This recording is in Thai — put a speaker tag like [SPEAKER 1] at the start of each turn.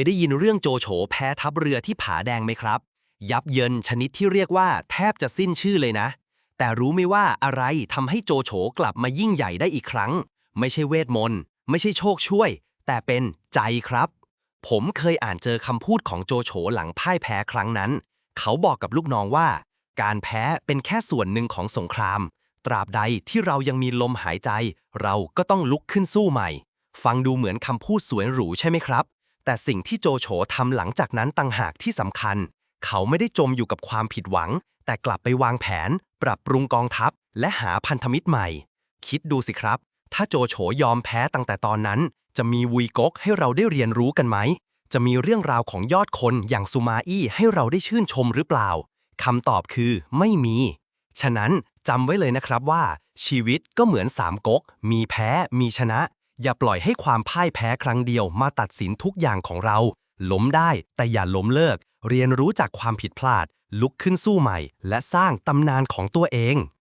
[SPEAKER 1] ยได้ยินเรื่องโจโฉแพ้ทัพเรือที่ผาแดงไหมครับ ยับเยินชนิดที่เรียกว่าแทบจะสิ้นชื่อเลยนะ แต่รู้ไหมว่าอะไรทำให้โจโฉกลับมายิ่งใหญ่ได้อีกครั้ง ไม่ใช่เวทมนต์ ไม่ใช่โชคช่วย แต่เป็นใจครับ ผมเคยอ่านเจอคำพูดของโจโฉหลังพ่ายแพ้ครั้งนั้น เขาบอกกับลูกน้องว่า การแพ้เป็นแค่ส่วนหนึ่งของสงคราม ตราบใดที่เรายังมีลมหายใจ เราก็ต้องลุกขึ้นสู้ใหม่ ฟังดูเหมือนคำพูดสวยหรูใช่ไหมครับ แต่สิ่งที่โจโฉทำหลังจากนั้นต่างหากที่สำคัญ เขาไม่ได้จมอยู่กับความผิดหวัง แต่กลับไปวางแผน ปรับปรุงกองทัพ และหาพันธมิตรใหม่ คิดดูสิครับ ถ้าโจโฉยอมแพ้ตั้งแต่ตอนนั้น จะมีวุยก๊กให้เราได้เรียนรู้กันไหม จะมีเรื่องราวของยอดคนอย่างซูมาอี้ให้เราได้ชื่นชมหรือเปล่าคำตอบคือไม่มี ฉะนั้นจำไว้เลยนะครับว่า ชีวิตก็เหมือนสามก๊กมีแพ้มีชนะ อย่าปล่อยให้ความพ่ายแพ้ครั้งเดียวมาตัดสินทุกอย่างของเรา ล้มได้แต่อย่าล้มเลิก เรียนรู้จากความผิดพลาด ลุกขึ้นสู้ใหม่ และสร้างตำนานของตัวเอง